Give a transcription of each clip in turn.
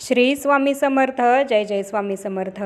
श्री स्वामी समर्थ जय जय स्वामी समर्थ.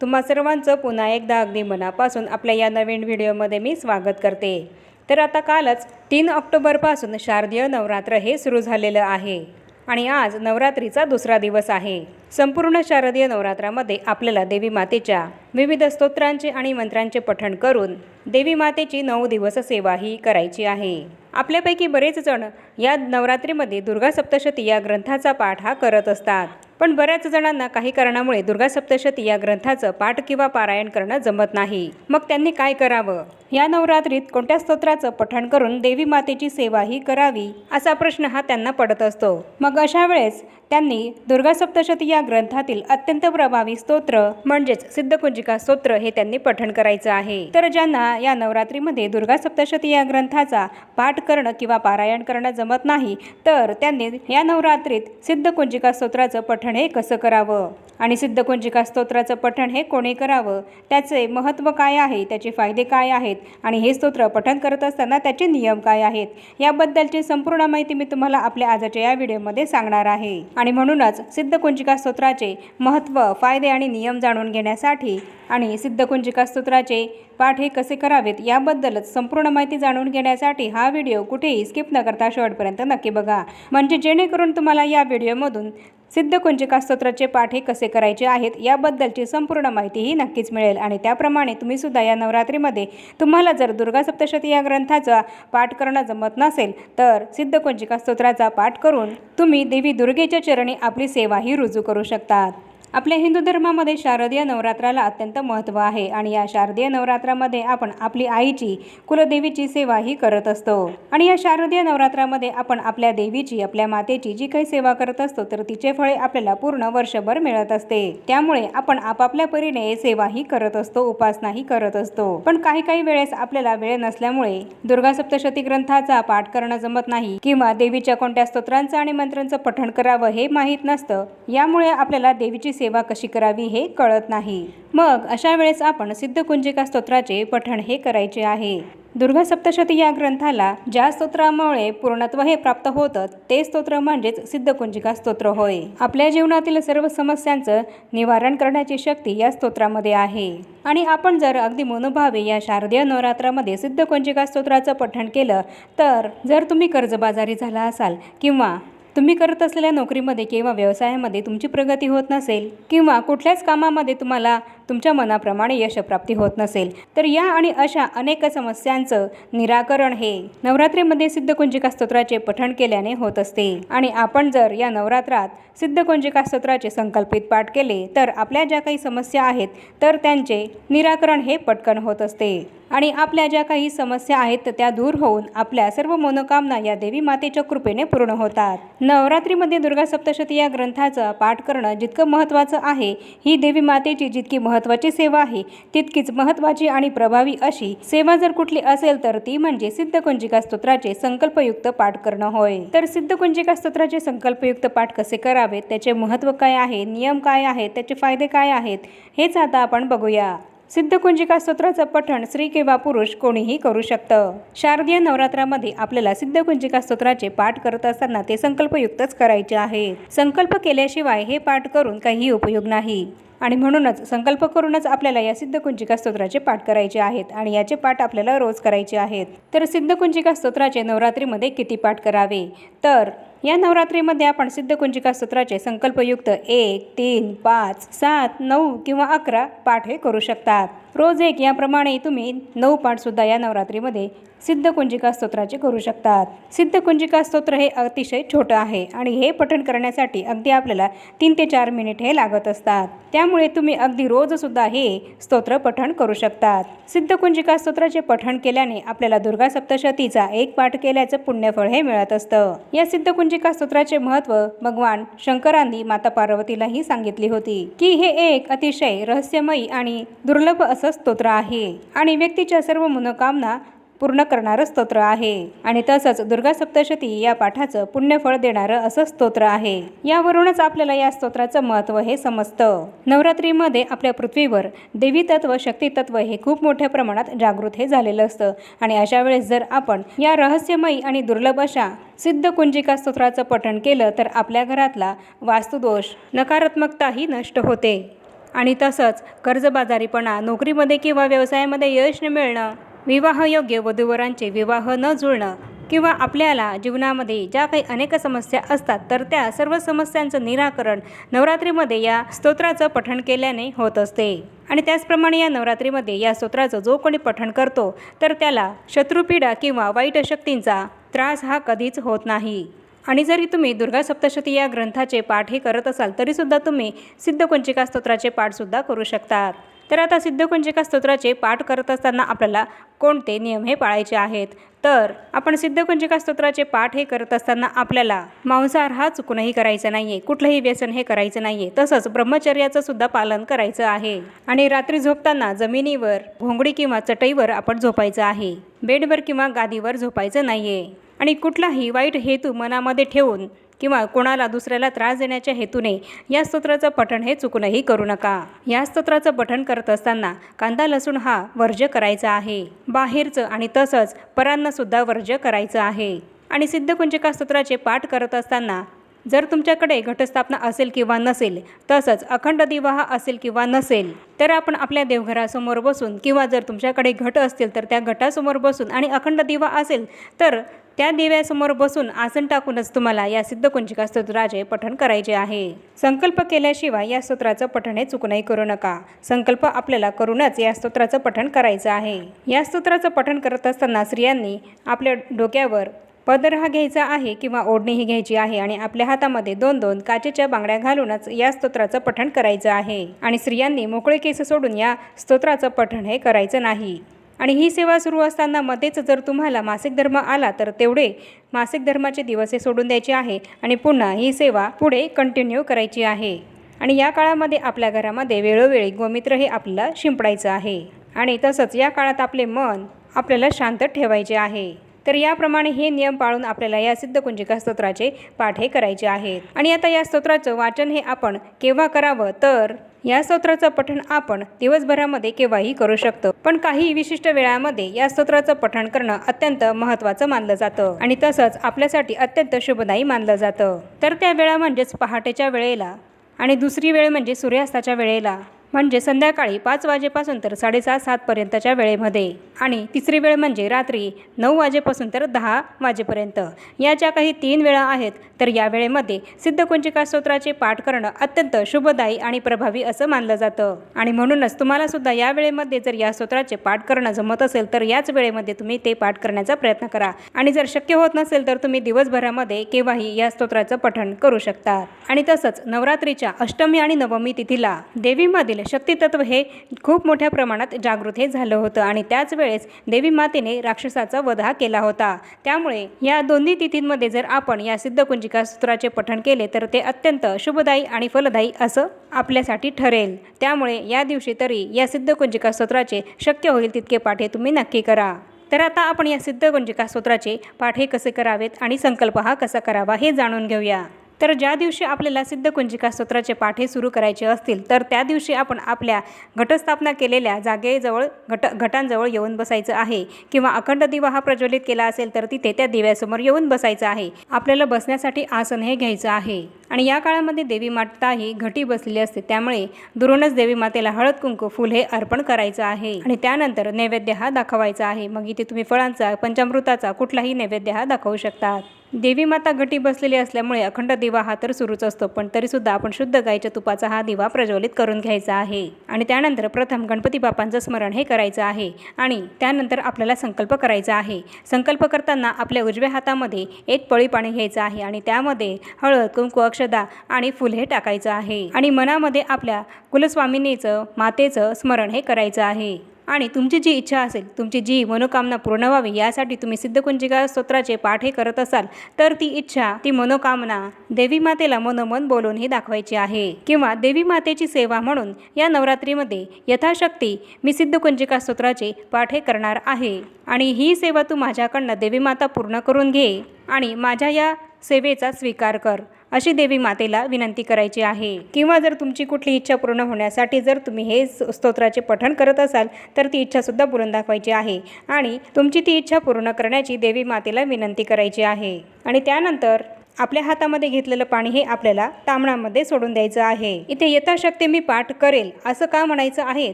तुम्हा सर्वांचं पुन्हा एकदा अगदी मनापासून आपल्या या नवीन व्हिडिओमध्ये मी स्वागत करते. तर आता कालच तीन ऑक्टोबरपासून शारदीय नवरात्र हे सुरू झालेलं आहे आणि आज नवरात्रीचा दुसरा दिवस आहे. संपूर्ण शारदीय नवरात्रामध्ये आपल्याला देवी मातेच्या विविध स्तोत्रांचे आणि मंत्रांचे पठण करून देवी मातेची नऊ दिवस सेवा ही करायची आहे. आपल्यापैकी बरेच जण या नवरात्रीमध्ये दुर्गा सप्तशती या ग्रंथाचा पाठ हा करत असतात. पण बऱ्याच जणांना काही कारणामुळे दुर्गा सप्तशती या ग्रंथाचं पाठ किंवा पारायण करणं जमत नाही. मग त्यांनी काय करावं? या नवरात्रीत कोणत्या स्तोत्राचं पठण करून देवी मातेची सेवा ही करावी? असा प्रश्न हा त्यांना पडत असतो. मग अशा वेळेस त्यांनी दुर्गा सप्तशती या ग्रंथातील अत्यंत प्रभावी स्तोत्र म्हणजेच सिद्धकुंजिका स्तोत्र हे त्यांनी पठण करायचं आहे. तर ज्यांना या नवरात्रीमध्ये दुर्गा सप्तशती या ग्रंथाचा पाठ करणं किंवा पारायण करणं जमत नाही तर त्यांनी या नवरात्रीत सिद्धकुंजिका स्तोत्राचं पठण हे कसं करावं? आणि सिद्धकुंजिका स्तोत्राचं पठण हे कोणी करावं? त्याचे महत्त्व काय आहे? त्याचे फायदे काय आहेत? आणि हे स्तोत्र पठण करत असताना त्याचे नियम काय आहेत? याबद्दलची संपूर्ण माहिती मी तुम्हाला आपल्या आजच्या या व्हिडिओमध्ये सांगणार आहे. आणि म्हणूनच सिद्धकुंजिका स्तोत्राचे महत्त्व फायदे आणि नियम जाणून घेण्यासाठी आणि सिद्धकुंजिका स्तोत्राचे पाठ हे कसे करावेत याबद्दलच संपूर्ण माहिती जाणून घेण्यासाठी हा व्हिडिओ कुठेही स्किप न करता शेवटपर्यंत नक्की बघा. म्हणजे जेणेकरून तुम्हाला या व्हिडिओमधून सिद्धकुंजिका स्तोत्राचे पाठ हे कसे करायचे आहेत याबद्दलची संपूर्ण माहितीही नक्कीच मिळेल. आणि त्याप्रमाणे तुम्ही सुद्धा या नवरात्रीमध्ये तुम्हाला जर दुर्गा सप्तशती या ग्रंथाचा पाठ करणं जमत नसेल तर सिद्धकुंजिका स्तोत्राचा पाठ करून तुम्ही देवी दुर्गेच्या चरणी आपली सेवाही रुजू करू शकतात. आपल्या हिंदू धर्मामध्ये शारदीय नवरात्राला अत्यंत महत्त्व आहे आणि या शारदीय नवरात्रामध्ये आपण आपली आईची कुलदेवीची सेवा ही करत असतो. आणि या शारदीय नवरात्रामध्ये आपण आपल्या देवीची आपल्या मातेची जी काही सेवा करत असतो तर तिचे फळे आपल्याला पूर्ण वर्षभर मिळत असते. त्यामुळे आपण आपापल्या परीने सेवा ही करत असतो उपासनाही करत असतो. पण काही काही वेळेस आपल्याला वेळ नसल्यामुळे दुर्गा सप्तशती ग्रंथाचा पाठ करणं जमत नाही किंवा देवीच्या कोणत्या स्तोत्रांचं आणि मंत्रांचं पठण करावं हे माहीत नसतं. यामुळे आपल्याला देवीची सेवा कशी करावी हे कळत नाही. मग अशा वेळेस आपण सिद्धकुंजिका स्तोत्राचे पठण हे करायचे आहे. दुर्गा सप्तशती या ग्रंथाला ज्या स्तोत्रामुळे पूर्णत्व हे प्राप्त होतं ते स्तोत्र म्हणजेच सिद्धकुंजिका स्तोत्र होय. आपल्या जीवनातील सर्व समस्यांचं निवारण करण्याची शक्ती या स्तोत्रामध्ये आहे. आणि आपण जर अगदी मनोभावे या शारदीय नवरात्रामध्ये सिद्धकुंजिका स्तोत्राचं पठण केलं तर जर तुम्ही कर्जबाजारी झाला असाल किंवा तुम्ही करत असलेल्या नोकरीमध्ये किंवा व्यवसायामध्ये तुमची प्रगती होत नसेल किंवा कुठल्याच कामामध्ये तुम्हाला तुमच्या मनाप्रमाणे यशप्राप्ती होत नसेल तर या आणि अशा अनेक समस्यांचं निराकरण हे नवरात्रीमध्ये सिद्धकुंजिका स्तोत्राचे पठण केल्याने होत असते. आणि आपण जर या नवरात्रात सिद्धकुंजिका स्तोत्राचे संकल्पित पाठ केले तर आपल्या ज्या काही समस्या आहेत तर त्यांचे निराकरण हे पटकन होत असते. आणि आपल्या ज्या काही समस्या आहेत त्या दूर होऊन आपल्या सर्व मनोकामना या देवी मातेच्या कृपेने पूर्ण होतात. नवरात्रीमध्ये दुर्गा सप्तशती या ग्रंथाचा पाठ करणं जितकं महत्त्वाचं आहे ही देवी मातेची जितकी महत्त्वाची सेवा आहे तितकीच महत्त्वाची आणि प्रभावी अशी सेवा जर कुठली असेल तर ती म्हणजे सिद्धकुंजिका स्तोत्राचे संकल्पयुक्त पाठ करणं होय. तर सिद्धकुंजिका स्तोत्राचे संकल्पयुक्त पाठ कसे करावेत? त्याचे महत्त्व काय आहे? नियम काय आहेत? त्याचे फायदे काय आहेत? हेच आता आपण बघूया. सिद्धकुंजिका स्तोत्राचं पठण स्त्री किंवा पुरुष कोणीही करू शकतं. शारदीय नवरात्रामध्ये आपल्याला सिद्धकुंजिका स्तोत्राचे पाठ करत असताना ते संकल्पयुक्तच करायचे आहे संकल्प केल्याशिवाय हे पाठ करून काही उपयोग नाही. आणि म्हणूनच संकल्प करूनच आपल्याला या सिद्धकुंजिका स्तोत्राचे पाठ करायचे आहेत आणि याचे पाठ आपल्याला रोज करायचे आहेत. तर सिद्धकुंजिका स्तोत्राचे नवरात्रीमध्ये किती पाठ करावे? तर या नवरात्रीमध्ये आपण सिद्धकुंजिका स्तोत्राचे संकल्पयुक्त एक तीन पाच सात नऊ किंवा अकरा पाठ हे करू शकतात. रोज एक याप्रमाणे तुम्ही नऊ पाठसुद्धा या नवरात्रीमध्ये सिद्धकुंजिका स्तोत्राचे करू शकतात. सिद्धकुंजिका स्तोत्र हे अतिशय छोटं आहे आणि हे पठण करण्यासाठी अगदी आपल्याला तीन ते चार मिनिट हे लागत असतात. त्यामुळे त्यामुळे तुम्ही अगदी रोजसुद्धा हे स्तोत्र पठण करू शकतात. सिद्धकुंजिका स्तोत्राचे पठण केल्याने आपल्याला दुर्गा सप्तशतीचा एक पाठ केल्याचं पुण्यफळ हे मिळत असतं. या सिद्धकुंजिका स्तोत्राचे महत्त्व भगवान शंकरांनी माता पार्वतीलाही सांगितली होती की हे एक अतिशय रहस्यमयी आणि दुर्लभ असं स्तोत्र आहे. आणि व्यक्तीच्या सर्व मनोकामना पूर्ण करणारं स्तोत्र आहे. आणि तसंच दुर्गा सप्तशती या पाठाचं पुण्यफळ देणारं असं स्तोत्र आहे. यावरूनच आपल्याला या स्तोत्राचं महत्त्व हे समजतं. नवरात्रीमध्ये आपल्या पृथ्वीवर देवी तत्व शक्ती तत्व हे खूप मोठ्या प्रमाणात जागृत हे झालेलं असतं. आणि अशा वेळेस जर आपण या रहस्यमयी आणि दुर्लभ अशा सिद्ध कुंजिका स्तोत्राचं पठण केलं तर आपल्या घरातला वास्तुदोष नकारात्मकताही नष्ट होते. आणि तसंच कर्जबाजारीपणा नोकरीमध्ये किंवा व्यवसायामध्ये यश न मिळणं विवाहयोग्य वधूवरांचे विवाह न जुळणं किंवा आपल्याला जीवनामध्ये ज्या काही अनेक समस्या असतात तर त्या सर्व समस्यांचं निराकरण नवरात्रीमध्ये या स्तोत्राचं पठण केल्याने होत असते. आणि त्याचप्रमाणे या नवरात्रीमध्ये या स्तोत्राचं जो कोणी पठण करतो तर त्याला शत्रुपीडा किंवा वाईट शक्तींचा त्रास हा कधीच होत नाही. आणि जरी तुम्ही दुर्गा सप्तशती या ग्रंथाचे पाठ हे करत असाल तरीसुद्धा तुम्ही सिद्धकुंचिका स्तोत्राचे पाठसुद्धा करू शकतात. तर आता सिद्धकुंजिका स्तोत्राचे पाठ करत असताना आपल्याला कोणते नियम हे पाळायचे आहेत? तर आपण सिद्धकुंजिका स्तोत्राचे पाठ हे करत असताना आपल्याला मांसाहार हा चुकूनही करायचा नाही आहे कुठलंही व्यसन हे करायचं नाही आहे तसंच ब्रह्मचर्याचं सुद्धा पालन करायचं आहे. आणि रात्री झोपताना जमिनीवर भोंगडी किंवा चटईवर आपण झोपायचं आहे. बेडवर किंवा गादीवर झोपायचं नाही आहे आणि कुठलाही वाईट हेतू मनामध्ये ठेवून किंवा कोणाला दुसऱ्याला त्रास देण्याच्या हेतूने या स्तोत्राचं पठण हे चुकूनही करू नका. या स्तोत्राचं पठण करत असताना कांदा लसूण हा वर्ज्य करायचा आहे. बाहेरचं आणि तसंच परांनासुद्धा वर्ज्य करायचं आहे. आणि सिद्धकुंजिका स्तोत्राचे पाठ करत असताना जर तुमच्याकडे घटस्थापना असेल किंवा नसेल तसंच अखंड दिवा हा असेल किंवा नसेल तर आपण आपल्या देवघरासमोर बसून किंवा जर तुमच्याकडे घट असतील तर त्या घटासमोर बसून आणि अखंड दिवा असेल तर त्या दिव्यासमोर बसून आसन टाकूनच तुम्हाला या सिद्धकुंजिका स्तोत्राचे पठण करायचे आहे. संकल्प केल्याशिवाय या स्तोत्राचं पठण हे चुकूनही करू नका. संकल्प आपल्याला करूनच या स्तोत्राचं पठण करायचं आहे. या स्तोत्राचं पठण करत असताना स्त्रियांनी आपल्या डोक्यावर पदर हा घ्यायचा आहे किंवा ओढणी ही घ्यायची आहे आणि आपल्या हातामध्ये दोन दोन काचेच्या बांगड्या घालूनच या स्तोत्राचं पठण करायचं आहे. आणि स्त्रियांनी मोकळे केस सोडून या स्तोत्राचं पठण हे करायचं नाही. आणि ही सेवा सुरू असताना मध्येच जर तुम्हाला मासिक धर्म आला तर तेवढे मासिक धर्माचे दिवस हे सोडून द्यायचे आहे आणि पुन्हा ही सेवा पुढे कंटिन्यू करायची आहे. आणि या काळामध्ये आपल्या घरामध्ये वेळोवेळी गोमित्र हे आपल्याला शिंपडायचं आहे. आणि तसंच या काळात आपले मन आपल्याला शांत ठेवायचे आहे. तर याप्रमाणे हे नियम पाळून आपल्याला या सिद्धकुंजिका स्तोत्राचे पाठ हे करायचे आहेत. आणि आता या स्तोत्राचं वाचन हे आपण केव्हा करावं? तर या स्तोत्राचं पठण आपण दिवसभरामध्ये केव्हाही करू शकतो. पण काही विशिष्ट वेळामध्ये या स्तोत्राचं पठण करणं अत्यंत महत्त्वाचं मानलं जातं. आणि तसंच आपल्यासाठी अत्यंत शुभदायी मानलं जातं. तर त्या वेळा म्हणजेच पहाटेच्या वेळेला आणि दुसरी वेळ म्हणजे सूर्यास्ताच्या वेळेला. म्हणजे संध्याकाळी पाच वाजेपासून तर साडेसात सातपर्यंतच्या वेळेमध्ये. आणि तिसरी वेळ म्हणजे रात्री नऊ वाजेपासून तर दहा वाजेपर्यंत. या ज्या काही तीन वेळा आहेत तर या वेळेमध्ये सिद्धकुंजिका स्तोत्राचे पाठ करणं अत्यंत शुभदायी आणि प्रभावी असं मानलं जातं. आणि म्हणूनच तुम्हाला सुद्धा या वेळेमध्ये जर या स्तोत्राचे पाठ करणं जमत असेल तर याच वेळेमध्ये तुम्ही ते पाठ करण्याचा प्रयत्न करा. आणि जर शक्य होत नसेल तर तुम्ही दिवसभरामध्ये केव्हाही या स्तोत्राचं पठण करू शकता. आणि तसंच नवरात्रीच्या अष्टमी आणि नवमी तिथीला देवीमधील शक्तितत्व हे खूप मोठ्या प्रमाणात जागृत हे झालं होतं आणि त्याच वेळेस देवी मातेने राक्षसाचा वधा केला होता. त्यामुळे या दोन्ही तिथींमध्ये जर आपण या सिद्धकुंजिका सूत्राचे पठण केले तर ते अत्यंत शुभदायी आणि फलदायी असं आपल्यासाठी ठरेल. त्यामुळे या दिवशी तरी या सिद्धकुंजिका सूत्राचे शक्य होईल तितके पाठे तुम्ही नक्की करा. तर आता आपण या सिद्धकुंजिका स्तोत्राचे पाठे कसे करावेत आणि संकल्प हा कसा करावा हे जाणून घेऊया. तर ज्या दिवशी आपल्याला सिद्धकुंजिका स्तोत्राचे पाठे सुरू करायचे असतील तर त्या दिवशी आपण आपल्या घटस्थापना केलेल्या जागेजवळ घट घटांजवळ येऊन बसायचं आहे. किंवा अखंड दिवा हा प्रज्वलित केला असेल तर तिथे त्या दिव्यासमोर येऊन बसायचं आहे. आपल्याला बसण्यासाठी आसन हे घ्यायचं आहे. आणि या काळामध्ये देवी माता ही घटी बसलेली असते त्यामुळे दुरूनच देवी मातेला हळद कुंकू फुल हे अर्पण करायचं आहे. आणि त्यानंतर नैवेद्य हा दाखवायचा आहे. मग इथे तुम्ही फळांचा पंचामृताचा कुठलाही नैवेद्य हा दाखवू शकतात. देवी माता घटी बसलेली असल्यामुळे अखंड दिवा हा तर सुरूच असतो पण तरीसुद्धा आपण शुद्ध गायच्या तुपाचा हा दिवा प्रज्वलित करून घ्यायचा आहे. आणि त्यानंतर प्रथम गणपती बापांचं स्मरण हे करायचं आहे. आणि त्यानंतर आपल्याला संकल्प करायचा आहे. संकल्प करताना आपल्या उजव्या हातामध्ये एक पळी पाणी घ्यायचं आहे. आणि त्यामध्ये हळद कुंकू अक्षर अक्षदा आणि फुल हे टाकायचं आहे. आणि मनामध्ये आपल्या कुलस्वामिनीचं मातेचं स्मरण हे करायचं आहे. आणि तुमची जी इच्छा असेल तुमची जी मनोकामना पूर्ण व्हावी यासाठी तुम्ही सिद्धकुंजिका स्तोत्राचे पाठ हे करत असाल तर ती इच्छा ती मनोकामना देवी मातेला मनोमन बोलून ही दाखवायची आहे. किंवा देवी मातेची सेवा म्हणून या नवरात्रीमध्ये यथाशक्ती मी सिद्धकुंजिका स्तोत्राचे पाठ हे करणार आहे. आणि ही सेवा तू माझ्याकडनं देवी माता पूर्ण करून घे आणि माझ्या या सेवेचा स्वीकार कर. अशी देवी मातेला विनंती करायची आहे. किंवा जर तुमची कुठली इच्छा पूर्ण होण्यासाठी जर तुम्ही हे स्तोत्राचे पठण करत असाल तर ती इच्छासुद्धा बोलून दाखवायची आहे. आणि तुमची ती इच्छा पूर्ण करण्याची देवी मातेला विनंती करायची आहे. आणि त्यानंतर आपल्या हातामध्ये घेतलेलं पाणी हे आपल्याला तांबणामध्ये सोडून द्यायचं आहे. इथे यथाशक्ती मी पाठ करेल असं का म्हणायचं आहे?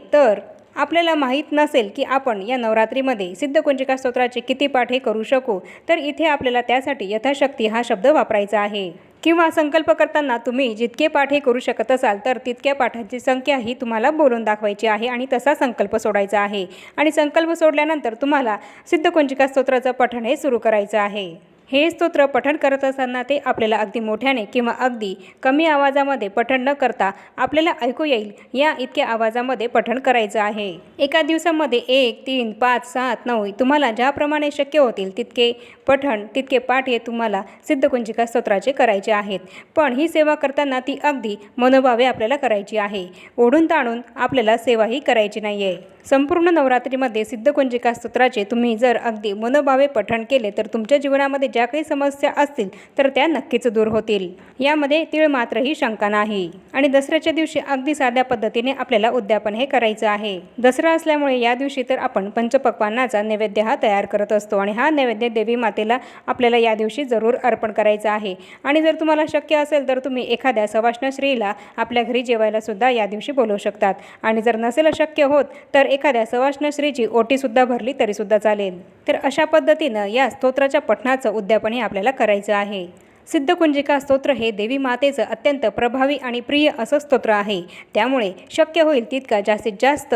तर आपल्याला माहीत नसेल की आपण या नवरात्रीमध्ये सिद्धकुंजिका स्तोत्राचे किती पाठ हे करू शकू तर इथे आपल्याला त्यासाठी यथाशक्ती हा शब्द वापरायचा आहे. किंवा संकल्प करताना तुम्ही जितके पाठ हे करू शकत असाल तर तितक्या पाठांची संख्या ही तुम्हाला बोलून दाखवायची आहे आणि तसा संकल्प सोडायचा आहे. आणि संकल्प सोडल्यानंतर तुम्हाला सिद्धकुंजिका स्तोत्राचं पठण हे सुरू करायचं आहे. हे स्तोत्र पठण करत असताना ते आपल्याला अगदी मोठ्याने किंवा अगदी कमी आवाजामध्ये पठण न करता आपल्याला ऐकू येईल या इतक्या आवाजामध्ये पठण करायचं आहे. एका दिवसामध्ये एक तीन पाच सात नऊ तुम्हाला ज्याप्रमाणे शक्य होतील तितके पठण तितके पाठ हे तुम्हाला सिद्धकुंजिका स्तोत्राचे करायचे आहेत. पण ही सेवा करताना ती अगदी मनोभावे आपल्याला करायची आहे. ओढून ताणून आपल्याला सेवाही करायची नाही आहे संपूर्ण नवरात्रीमध्ये सिद्धकुंजिका स्तोत्राचे तुम्ही जर अगदी मनोभावे पठण केले तर तुमच्या जीवनामध्ये ज्या काही समस्या असतील तर त्या नक्कीच दूर होतील. यामध्ये तीळ मात्रही शंका नाही. आणि दसऱ्याच्या दिवशी अगदी साध्या पद्धतीने आपल्याला उद्यापन हे करायचं आहे. दसरा असल्यामुळे या दिवशी तर आपण पंचपक्वान्नाचा नैवेद्य हा तयार करत असतो आणि हा नैवेद्य देवी मातेला आपल्याला या दिवशी जरूर अर्पण करायचं आहे. आणि जर तुम्हाला शक्य असेल तर तुम्ही एखाद्या सवाष्ण स्त्रीला आपल्या घरी जेवायला सुद्धा या दिवशी बोलवू शकतात. आणि जर नसेल शक्य होत तर एखाद्या सवाष्ण स्त्रीची ओटीसुद्धा भरली तरीसुद्धा चालेल. तर अशा पद्धतीनं या स्तोत्राच्या पठणाचं उद्यापन हे आपल्याला करायचं आहे. सिद्धकुंजिका स्तोत्र हे देवी मातेचं अत्यंत प्रभावी आणि प्रिय असं स्तोत्र आहे. त्यामुळे शक्य होईल तितका जास्तीत जास्त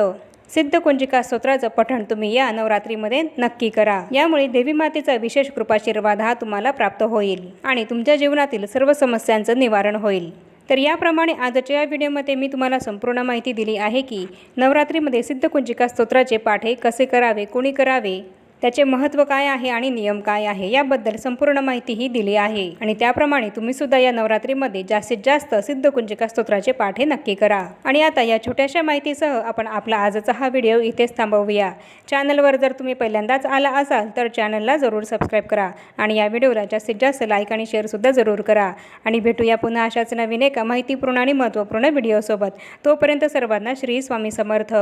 सिद्धकुंजिका स्तोत्राचं पठण तुम्ही या नवरात्रीमध्ये नक्की करा. यामुळे देवी मातेचा विशेष कृपाशीर्वाद हा तुम्हाला प्राप्त होईल आणि तुमच्या जीवनातील सर्व समस्यांचं निवारण होईल. तर याप्रमाणे आजच्या या व्हिडिओमध्ये मी तुम्हाला संपूर्ण माहिती दिली आहे की नवरात्रीमध्ये सिद्धकुंजिका स्तोत्राचे पाठ हे कसे करावे कोणी करावे? त्याचे महत्त्व काय आहे आणि नियम काय आहे याबद्दल संपूर्ण माहिती ही दिली आहे. आणि त्याप्रमाणे तुम्ही सुद्धा या नवरात्रीमध्ये जास्तीत जास्त सिद्धकुंजिका स्तोत्राचे पाठ हे नक्की करा. आणि आता या छोट्याशा माहितीसह आपण आपला आजचा हा व्हिडिओ इथेच थांबवूया. चॅनलवर जर तुम्ही पहिल्यांदाच आला असाल तर चॅनलला जरूर सबस्क्राईब करा आणि या व्हिडिओला जास्तीत जास्त लाईक आणि शेअरसुद्धा जरूर करा. आणि भेटूया पुन्हा अशाच नवीन एका माहितीपूर्ण आणि महत्त्वपूर्ण व्हिडिओसोबत. तोपर्यंत सर्वांना श्री स्वामी समर्थ.